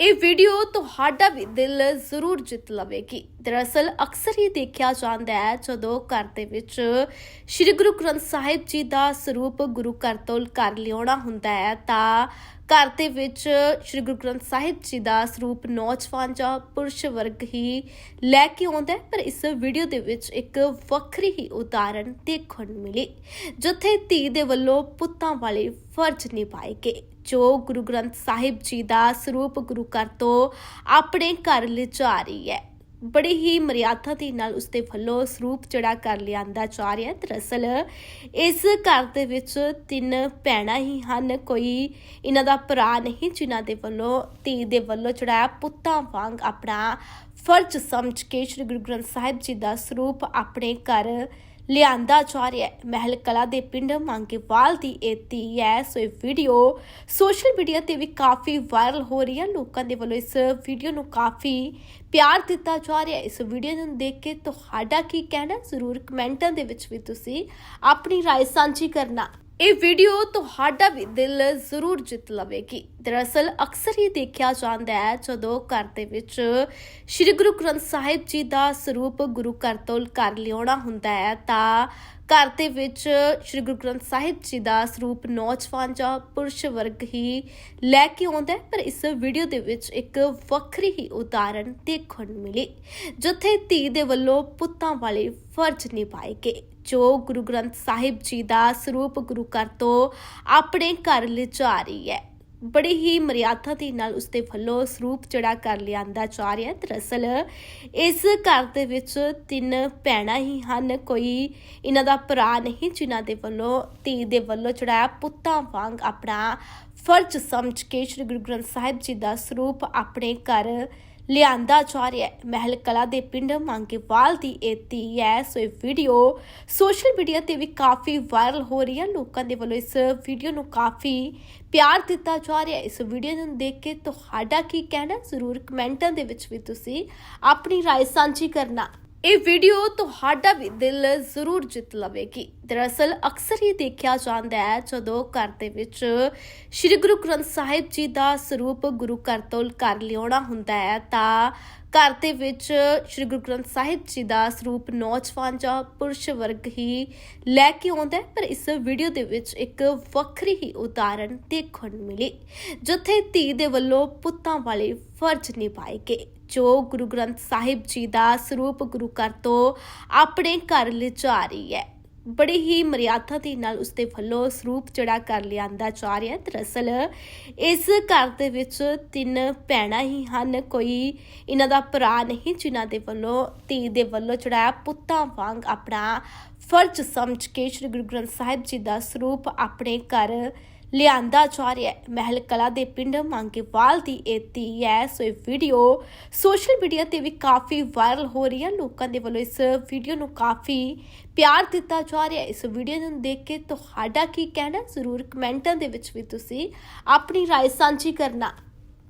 ਇਹ ਵੀਡੀਓ ਤੁਹਾਡਾ ਵੀ ਦਿਲ ਜ਼ਰੂਰ ਜਿੱਤ ਲਵੇਗੀ। ਦਰਅਸਲ ਅਕਸਰ ਹੀ ਦੇਖਿਆ ਜਾਂਦਾ ਹੈ, ਜਦੋਂ ਘਰ ਦੇ ਵਿੱਚ ਸ੍ਰੀ ਗੁਰੂ ਗ੍ਰੰਥ ਸਾਹਿਬ ਜੀ ਦਾ ਸਰੂਪ ਗੁਰੂ ਘਰ ਤੋਂ ਘਰ ਲਿਆਉਣਾ ਹੁੰਦਾ ਹੈ, ਤਾਂ ਘਰ ਦੇ ਵਿੱਚ ਸ੍ਰੀ ਗੁਰੂ ਗ੍ਰੰਥ ਸਾਹਿਬ ਜੀ ਦਾ ਸਰੂਪ ਨੌਜਵਾਨ ਜਾਂ ਪੁਰਸ਼ ਵਰਗ ਹੀ ਲੈ ਕੇ ਆਉਂਦਾ ਹੈ, ਪਰ ਇਸ ਵੀਡੀਓ ਦੇ ਵਿੱਚ ਇੱਕ ਵੱਖਰੀ ਹੀ ਉਦਾਹਰਣ ਦੇਖਣ ਨੂੰ ਮਿਲੀ, ਜਿੱਥੇ ਧੀ ਦੇ ਵੱਲੋਂ ਪੁੱਤਾਂ ਵਾਲੇ ਫਰਜ਼ ਨਿਭਾਏ ਗਏ, ਜੋ ਗੁਰੂ ਗ੍ਰੰਥ ਸਾਹਿਬ ਜੀ ਦਾ ਸਰੂਪ ਗੁਰੂ ਘਰ ਤੋਂ ਆਪਣੇ ਘਰ ਲਿਜਾ ਰਹੀ ਹੈ। ਬੜੀ ਹੀ ਮਰਿਆਦਾ ਦੇ ਨਾਲ ਉਸਦੇ ਵੱਲੋਂ ਸਰੂਪ ਜਿਹੜਾ ਕਰ ਲਿਆਂਦਾ ਜਾ ਰਿਹਾ ਦਰਅਸਲ ਇਸ ਘਰ ਦੇ ਵਿੱਚ ਤਿੰਨ ਭੈਣਾਂ ਹੀ ਹਨ। ਕੋਈ ਇਹਨਾਂ ਦਾ ਭਰਾ ਨਹੀਂ, ਜਿਨ੍ਹਾਂ ਦੇ ਵੱਲੋਂ, ਧੀ ਦੇ ਵੱਲੋਂ ਜਿਹੜਾ ਪੁੱਤਾਂ ਵਾਂਗ ਆਪਣਾ ਫਰਜ਼ ਸਮਝ ਕੇ ਸ੍ਰੀ ਗੁਰੂ ਗ੍ਰੰਥ ਸਾਹਿਬ ਜੀ ਦਾ ਸਰੂਪ ਆਪਣੇ ਘਰ ਲਿਆਂਦਾ ਜਾ ਰਿਹਾ ਹੈ ਮਹਿਲ ਕਲਾ ਦੇ ਪਿੰਡ ਮੰਗੇਵਾਲ ਦੀ ਇਹ ਧੀ ਹੈ ਸੋ ਇਹ ਵੀਡੀਓ ਸੋਸ਼ਲ ਮੀਡੀਆ ਤੇ ਵੀ ਕਾਫੀ ਵਾਇਰਲ ਹੋ ਰਹੀ ਹੈ ਲੋਕਾਂ ਦੇ ਵੱਲੋਂ ਇਸ ਵੀਡੀਓ ਨੂੰ ਕਾਫੀ ਪਿਆਰ ਦਿੱਤਾ ਜਾ ਰਿਹਾ ਹੈ ਇਸ ਵੀਡੀਓ ਨੂੰ ਦੇਖ ਕੇ ਤੁਹਾਡਾ ਕੀ ਕਹਿਣਾ ਹੈ? ਜ਼ਰੂਰ ਕਮੈਂਟਾਂ ਦੇ ਵਿੱਚ ਵੀ ਤੁਸੀਂ ਆਪਣੀ رائے ਸਾਂਝੀ ਕਰਨਾ ਇਹ ਵੀਡੀਓ ਤੁਹਾਡਾ ਵੀ ਦਿਲ ਜ਼ਰੂਰ ਜਿੱਤ ਲਵੇਗੀ। ਦਰਅਸਲ ਅਕਸਰ ਹੀ ਦੇਖਿਆ ਜਾਂਦਾ ਹੈ, ਜਦੋਂ ਘਰ ਦੇ ਵਿੱਚ ਸ੍ਰੀ ਗੁਰੂ ਗ੍ਰੰਥ ਸਾਹਿਬ ਜੀ ਦਾ ਸਰੂਪ ਗੁਰੂ ਘਰ ਤੋਂ ਘਰ ਲਿਆਉਣਾ ਹੁੰਦਾ ਹੈ, ਤਾਂ ਘਰ ਦੇ ਵਿੱਚ ਸ੍ਰੀ ਗੁਰੂ ਗ੍ਰੰਥ ਸਾਹਿਬ ਜੀ ਦਾ ਸਰੂਪ ਨੌਜਵਾਨ ਜਾਂ ਪੁਰਸ਼ ਵਰਗ ਹੀ ਲੈ ਕੇ ਆਉਂਦਾ ਹੈ, ਪਰ ਇਸ ਵੀਡੀਓ ਦੇ ਵਿੱਚ ਇੱਕ ਵੱਖਰੀ ਹੀ ਉਦਾਹਰਣ ਦੇਖਣ ਨੂੰ ਮਿਲੀ, ਜਿੱਥੇ ਧੀ ਦੇ ਵੱਲੋਂ ਪੁੱਤਾਂ ਵਾਲੇ ਫਰਜ਼ ਨਿਭਾਏ ਗਏ। ਜੋ ਗੁਰੂ ਗ੍ਰੰਥ ਸਾਹਿਬ ਜੀ ਦਾ ਸਰੂਪ ਗੁਰੂ ਘਰ ਤੋਂ ਆਪਣੇ ਘਰ ਲਿਜਾ ਰਹੀ ਹੈ। ਬੜੀ ਹੀ ਮਰਿਆਦਾ ਦੇ ਨਾਲ ਉਸਦੇ ਵੱਲੋਂ ਸਰੂਪ ਜਿਹੜਾ ਕਰ ਲਿਆਂਦਾ ਜਾ ਰਿਹਾ ਦਰਅਸਲ ਇਸ ਘਰ ਦੇ ਵਿੱਚ ਤਿੰਨ ਭੈਣਾਂ ਹੀ ਹਨ। ਕੋਈ ਇਹਨਾਂ ਦਾ ਭਰਾ ਨਹੀਂ, ਜਿਨ੍ਹਾਂ ਦੇ ਵੱਲੋਂ, ਧੀ ਦੇ ਵੱਲੋਂ ਜਿਹੜਾ ਪੁੱਤਾਂ ਵਾਂਗ ਆਪਣਾ ਫਰਜ਼ ਸਮਝ ਕੇ ਸ੍ਰੀ ਗੁਰੂ ਗ੍ਰੰਥ ਸਾਹਿਬ ਜੀ ਦਾ ਸਰੂਪ ਆਪਣੇ ਘਰ ਲਿਆਂਦਾ ਜਾ ਰਿਹਾ ਹੈ ਮਹਿਲ ਕਲਾ ਦੇ ਪਿੰਡ ਮੰਗੇਵਾਲ ਦੀ ਇਹ ਧੀ ਹੈ ਸੋ ਇਹ ਵੀਡੀਓ ਸੋਸ਼ਲ ਮੀਡੀਆ ਤੇ ਵੀ ਕਾਫੀ ਵਾਇਰਲ ਹੋ ਰਹੀ ਹੈ ਲੋਕਾਂ ਦੇ ਵੱਲੋਂ ਇਸ ਵੀਡੀਓ ਨੂੰ ਕਾਫੀ ਪਿਆਰ ਦਿੱਤਾ ਜਾ ਰਿਹਾ ਹੈ ਇਸ ਵੀਡੀਓ ਨੂੰ ਦੇਖ ਕੇ ਤੁਹਾਡਾ ਕੀ ਕਹਿਣਾ ਹੈ? ਜ਼ਰੂਰ ਕਮੈਂਟਾਂ ਦੇ ਵਿੱਚ ਵੀ ਤੁਸੀਂ ਆਪਣੀ رائے ਸਾਂਝੀ ਕਰਨਾ ਇਹ ਵੀਡੀਓ ਤੁਹਾਡਾ ਵੀ ਦਿਲ ਜ਼ਰੂਰ ਜਿੱਤ ਲਵੇਗੀ। ਦਰਅਸਲ ਅਕਸਰ ਹੀ ਦੇਖਿਆ ਜਾਂਦਾ ਹੈ, ਜਦੋਂ ਘਰ ਦੇ ਵਿੱਚ ਸ੍ਰੀ ਗੁਰੂ ਗ੍ਰੰਥ ਸਾਹਿਬ ਜੀ ਦਾ ਸਰੂਪ ਗੁਰੂ ਘਰ ਤੋਂ ਘਰ ਲਿਆਉਣਾ ਹੁੰਦਾ ਹੈ, ਤਾਂ ਘਰ ਦੇ ਵਿੱਚ ਸ੍ਰੀ ਗੁਰੂ ਗ੍ਰੰਥ ਸਾਹਿਬ ਜੀ ਦਾ ਸਰੂਪ ਨੌਜਵਾਨ ਜਾਂ ਪੁਰਸ਼ ਵਰਗ ਹੀ ਲੈ ਕੇ ਆਉਂਦਾ ਪਰ ਇਸ ਵੀਡੀਓ ਦੇ ਵਿੱਚ ਇੱਕ ਵੱਖਰੀ ਹੀ ਉਦਾਹਰਣ ਦੇਖਣ ਨੂੰ ਮਿਲੀ, ਜਿੱਥੇ ਧੀ ਦੇ ਵੱਲੋਂ ਪੁੱਤਾਂ ਵਾਲੇ ਫਰਜ਼ ਨਿਭਾਏ ਗਏ। ਜੋ ਗੁਰੂ ਗ੍ਰੰਥ ਸਾਹਿਬ ਜੀ ਦਾ ਸਰੂਪ ਗੁਰੂ ਘਰ ਤੋਂ ਆਪਣੇ ਘਰ ਲਿਜਾ ਰਹੀ ਹੈ। ਬੜੀ ਹੀ ਮਰਿਆਦਾ ਦੇ ਨਾਲ ਉਸਦੇ ਵੱਲੋਂ ਸਰੂਪ ਜਿਹੜਾ ਕਰ ਲਿਆਂਦਾ ਜਾ ਰਿਹਾ ਦਰਅਸਲ ਇਸ ਘਰ ਦੇ ਵਿੱਚ ਤਿੰਨ ਭੈਣਾਂ ਹੀ ਹਨ। ਕੋਈ ਇਹਨਾਂ ਦਾ ਭਰਾ ਨਹੀਂ, ਜਿਨ੍ਹਾਂ ਦੇ ਵੱਲੋਂ, ਧੀ ਦੇ ਵੱਲੋਂ ਜਿਹੜਾ ਪੁੱਤਾਂ ਵਾਂਗ ਆਪਣਾ ਫਰਜ਼ ਸਮਝ ਕੇ ਸ੍ਰੀ ਗੁਰੂ ਗ੍ਰੰਥ ਸਾਹਿਬ ਜੀ ਦਾ ਸਰੂਪ ਆਪਣੇ ਘਰ ਲਿਆਂਦਾ ਜਾ ਰਿਹਾ ਹੈ ਮਹਿਲ ਕਲਾ ਦੇ ਪਿੰਡ ਮੰਗੇਵਾਲ ਦੀ ਇਹ ਧੀ ਹੈ ਸੋ ਇਹ ਵੀਡੀਓ ਸੋਸ਼ਲ ਮੀਡੀਆ ਤੇ ਵੀ ਕਾਫੀ ਵਾਇਰਲ ਹੋ ਰਹੀ ਹੈ ਲੋਕਾਂ ਦੇ ਵੱਲੋਂ ਇਸ ਵੀਡੀਓ ਨੂੰ ਕਾਫੀ ਪਿਆਰ ਦਿੱਤਾ ਜਾ ਰਿਹਾ ਹੈ ਇਸ ਵੀਡੀਓ ਨੂੰ ਦੇਖ ਕੇ ਤੁਹਾਡਾ ਕੀ ਕਹਿਣਾ ਹੈ? ਜ਼ਰੂਰ ਕਮੈਂਟਾਂ ਦੇ ਵਿੱਚ ਵੀ ਤੁਸੀਂ ਆਪਣੀ رائے ਸਾਂਝੀ ਕਰਨਾ